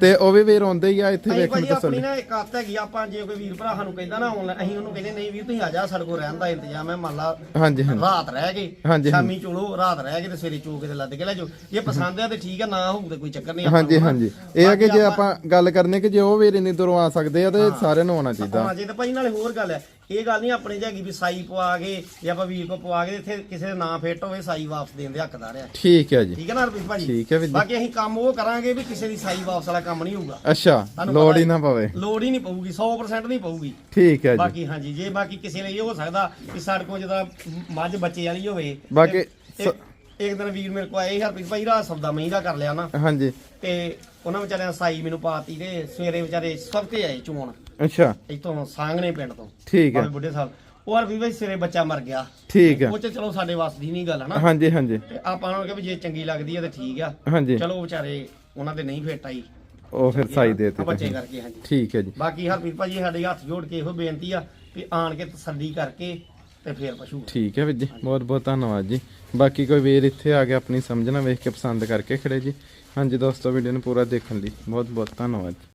ਤੇ ਉਹ ਵੀ ਵੀਰ ਆਉਂਦੇ ਹੀ ਆ ਇੱਥੇ ਵੇਖਣ ਭਾਜੀ ਆਪਣੀ ਤਸੱਲੀ ਨਾ ਇੱਕ ਆਦਤ ਹੈਗੀ ਆਪਾਂ ਜੇ ਕੋਈ ਵੀਰ ਭਰਾ ਸਾਨੂੰ ਕਹਿੰਦਾ ਨਾ ਆਨਲਾਈਨ ਅਸੀਂ ਉਹਨੂੰ ਕਹਿੰਦੇ ਨਹੀਂ ਵੀਰ ਤੁਸੀਂ ਆ ਜਾ ਸਾਡੇ ਕੋਲ ਰਹਿਣ ਦਾ ਇੰਤਜ਼ਾਮ ਹੈ ਮੰਨ ਲਾ ਹਾਂਜੀ ਹਾਂਜੀ। ਰਾਤ ਰਹਿ ਗਏ ਸ਼ਾਮੀ ਚੋਲੋ ਰਾਤ ਰਹਿ ਗਏ ਤੇ ਸਵੇਰੇ ਚੋ ਕੇ ਤੇ ਲੱਦ ਕੇ ਲੈ ਜਾਓ। ਜੇ ਪਸੰਦ ਆ ਤੇ ਠੀਕ ਆ ਨਾ ਹੋਊ ਤੇ ਕੋਈ ਚੱਕਰ ਨਹੀਂ ਹਾਂਜੀ। ਹਾਂਜੀ। ਇਹ ਆ ਕਿ ਜੇ ਆਪਾਂ ਗੱਲ ਕਰਨੇ ਕਿ ਜੇ ਉਹ ਵੀਰ ਇੰਨੀ ਦੂਰੋਂ ਆ ਸਕਦੇ ਆ ਤੇ ਸਾਰਿਆਂ ਨੂੰ ਆਉਣਾ ਚਾਹੀਦਾ। ਹਾਂ ਜੇ ਤੇ ਭਾਈ ਨਾਲੇ ਹੋਰ ਗੱਲ ਹੈ ਇਹ ਗੱਲ ਨਹੀਂ ਆਪਣੇ ਜੈਗੀ ਵੀ ਸਾਈ ਪਵਾ ਕੇ ਜਾਂ ਆਪਾਂ ਵੀਰ ਕੋ ਪਵਾ ਕੇ ਇੱਥੇ ਕਿਸੇ ਦੇ ਨਾਂ ਫਿੱਟ ਹੋਵੇ ਸਾਈ ਵਾਪਸ ਦੇਣ ਦੇ ਹੱਕਦਾਰ ਆ। ਠੀਕ ਹੈ ਜੀ। ਠੀਕ ਹੈ ਨਾ ਰਵੀਸ਼ ਭਾਜੀ? ਠੀਕ ਹੈ ਵੀਰ ਜੀ। ਬਾਕੀ ਅਸੀਂ ਕੰਮ ਉਹ ਕਰਾਂਗੇ ਵੀ ਕਿਸੇ ਦੀ ਸਾਈ ਵਾਪਸ ਵਾਲਾ ਕੰਮ ਨਹੀਂ ਹੋਊਗਾ। ਅੱਛਾ ਤੁਹਾਨੂੰ ਲੋੜ ਪਤਾ ਹੀ ਨਾ ਪਵੇ। ਲੋੜ ਹੀ ਨਹੀਂ ਪਊਗੀ 100% ਨਹੀਂ ਪਊਗੀ। ਠੀਕ ਹੈ ਜੀ। ਬਾਕੀ ਹਾਂਜੀ ਜੇ ਬਾਕੀ ਕਿਸੇ ਲਈ ਇਹ ਹੋ ਸਕਦਾ ਕਿ ਸਾਡੇ ਕੋਲ ਜਿਹਦਾ ਮੱਝ ਬੱਚੇ ਵਾਲੀ ਹੋਵੇ ਬਾਕੀ ਤੇ ਇੱਕ ਦਿਨ ਵੀਰ ਮੇਰੇ ਕੋਲ ਆਏ ਹਰਪ੍ਰੀਤ ਭਾਈ ਰਾਤ ਸੌਦਾ ਮਹੀਂ ਦਾ ਕਰ ਲਿਆ ਨਾ। ਹਾਂਜੀ। ਤੇ ਉਹਨਾਂ ਵਿਚਾਰਿਆਂ ਸਾਈ ਮੈਨੂੰ ਪਾਤੀ ਤੇ ਸਵੇਰੇ ਵਿਚਾਰੇ ਸਭ ਤੇ ਆਏ ਚੋਣ। ਅੱਛਾ। ਇਤੋਂ ਸਾਂਗਣੇ ਪਿੰਡ ਤੋਂ ਠੀਕ ਹੈ। ਭਾਵੇਂ ਬੁੱਢੇ ਸਾਹਿਬ। ਉਹ ਹਰਪ੍ਰੀਤ ਭਾਈ ਸਵੇਰੇ ਬੱਚਾ ਮਰ ਗਿਆ। ਠੀਕ ਹੈ। ਉਹ ਚ ਚਲੋ ਸਾਡੇ ਵਾਸ ਦੀ ਨਹੀਂ ਗੱਲ ਹੈ ਨਾ। ਹਾਂਜੀ ਹਾਂਜੀ। ਤੇ ਆਪਾਂ ਨੂੰ ਕਿ ਵੀ ਜੇ ਚੰਗੀ ਲੱਗਦੀ ਹੈ ਤੇ ਠੀਕ ਆ। ਹਾਂਜੀ। ਚਲੋ ਵਿਚਾਰੇ ਉਹਨਾਂ ਦੇ ਨਹੀਂ ਫਿੱਟ ਆਈ। ਉਹ ਫਿਰ ਸਾਈ ਦੇ ਦਿੱਤੇ। ਬੱਚੇ। ਕਰਕੇ ਹਾਂਜੀ। ਠੀਕ ਹੈ ਜੀ। ਬਾਕੀ ਹਰਪ੍ਰੀਤ ਭਾਜੀ ਸਾਡੇ ਹੱਥ ਜੋੜ ਕੇ ਇਹੋ ਬੇਨਤੀ ਆ ਵੀ ਆਣ ਕੇ ਤਸੱਲੀ ਕਰਕੇ ਤੇ ਫੇਰ ਪਸ਼ੂ। ਠੀਕ ਹੈ ਵੀਰ ਜੀ। ਬਹੁਤ ਬਹੁਤ ਧੰਨਵਾਦ ਜੀ। ਬਾਕੀ ਕੋਈ ਵੀਰ ਇੱਥੇ ਆ ਕੇ ਆਪਣੀ ਸਮਝਣਾ ਵੇਖ ਕੇ ਪਸੰਦ ਕਰਕੇ ਖੜੇ ਜੀ। ਹਾਂਜੀ ਦੋਸਤੋ ਵੀਡੀਓ ਨੂੰ ਪੂਰਾ ਦੇਖਣ ਲਈ ਬਹੁਤ ਬਹੁਤ ਧੰਨਵਾਦ।